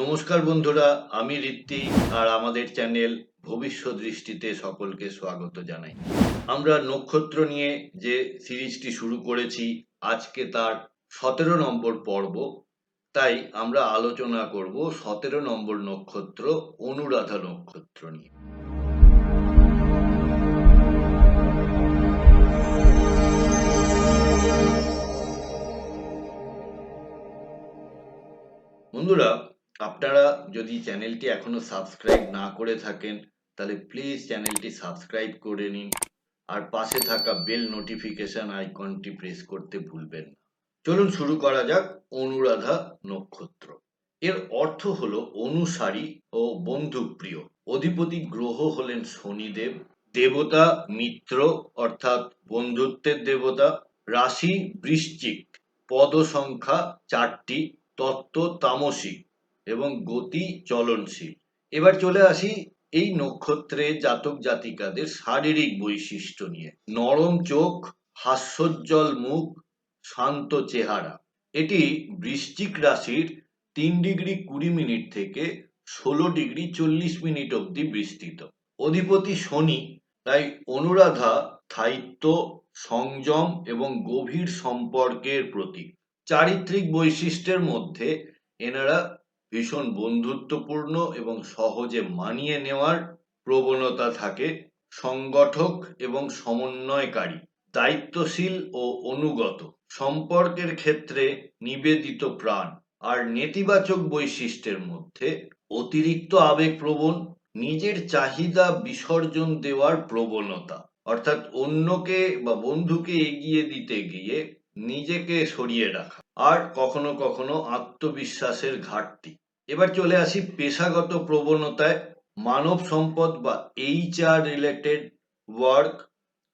নমস্কার বন্ধুরা, আমি ঋত্তি আর আমাদের চ্যানেল ভবিষ্যৎ দৃষ্টিতে সকলকে স্বাগত জানাই। আমরা নক্ষত্র নিয়ে যে সিরিজটি শুরু করেছি, আজকে তার সতেরো নম্বর পর্ব। তাই আমরা আলোচনা করব সতেরো নম্বর নক্ষত্র, অনুরাধা নক্ষত্র নিয়ে। বন্ধুরা আপনারা যদি চ্যানেলটি এখনও সাবস্ক্রাইব না করে থাকেন, তাহলে প্লিজ চ্যানেলটি সাবস্ক্রাইব করে নিন। আর পাশে থাকা বেল নোটিফিকেশন আইকনটি প্রেস করতে ভুলবেন না। চলুন শুরু করা যাক অনুরাধা নক্ষত্র। এর অর্থ হলো অনুসারী ও বন্ধুপ্রিয়। অধিপতি গ্রহ হলেন শনিদেব, দেবতা মিত্র, অর্থাৎ বন্ধুত্বের দেবতা, রাশি বৃশ্চিক। পদ সংখ্যা চারটি, তত্ত্ব তামসিক। এবং গতি চলনশীল। এবার চলে আসি এই নক্ষত্রে জাতক জাতিকাদের শারীরিক বৈশিষ্ট্য নিয়ে। নরম চোখ, হাস্যোজ্জ্বল মুখ, শান্ত চেহারা। এটি বৃশ্চিক রাশির তিন ডিগ্রি কুড়ি মিনিট থেকে ষোলো ডিগ্রি চল্লিশ মিনিট অবধি বিস্তৃত। অধিপতি শনি, তাই অনুরাধা, স্থায়িত্ব, সংযম এবং গভীর সম্পর্কের প্রতীক। চারিত্রিক বৈশিষ্ট্যের মধ্যে এনারা ভীষণ বন্ধুত্বপূর্ণ এবং সহজে মানিয়ে নেওয়ার প্রবণতা থাকে সংগঠক এবং সমন্বয়কারী, দায়িত্বশীল ও অনুগত। সম্পর্কের ক্ষেত্রে নিবেদিত প্রাণ আর নেতিবাচক বৈশিষ্ট্যের মধ্যে অতিরিক্ত আবেগপ্রবণ, নিজের চাহিদা বিসর্জন দেওয়ার প্রবণতা। অর্থাৎ অন্যকে বা বন্ধুকে এগিয়ে দিতে গিয়ে নিজেকে সরিয়ে রাখা আর কখনো কখনো আত্মবিশ্বাসের ঘাটতি। এবার চলে আসি পেশাগত প্রবণতায়। মানব সম্পদ বা এইচআর রিলেটেড ওয়ার্ক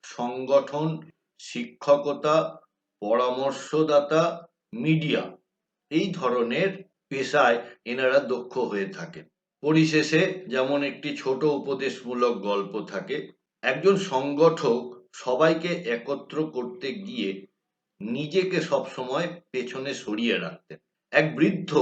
সংগঠন, শিক্ষকতা, পরামর্শদাতা মিডিয়া এই ধরনের পেশায় এনারা দক্ষ হয়ে থাকেন। পরিশেষে যেমন একটি ছোট উপদেশমূলক গল্প থাকে, একজন সংগঠক সবাইকে একত্র করতে গিয়ে নিজেকে সবসময় পেছনে সরিয়ে রাখতেন। এক বৃদ্ধ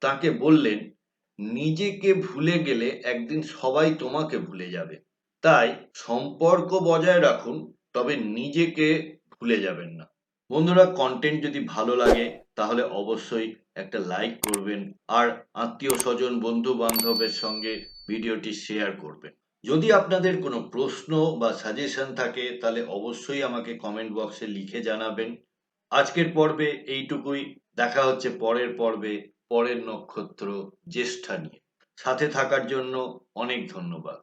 তাকে বললেন, নিজেকে ভুলে গেলে একদিন সবাই তোমাকে ভুলে যাবে। তাই সম্পর্ক বজায় রাখুন, তবে নিজেকে ভুলে যাবেন না। বন্ধুরা কন্টেন্ট যদি ভালো লাগে, তাহলে অবশ্যই একটা লাইক করবেন আর আত্মীয় স্বজন বন্ধু বান্ধবের সঙ্গে ভিডিওটি শেয়ার করবেন। যদি আপনাদের কোনো প্রশ্ন বা সাজেশন থাকে, তাহলে অবশ্যই আমাকে কমেন্ট বক্সে লিখে জানাবেন। আজকের পর্বে এইটুকুই। দেখা হচ্ছে পরের পর্বে। পরের নক্ষত্র জ্যেষ্ঠা নিয়ে। সাথে থাকার জন্য অনেক ধন্যবাদ।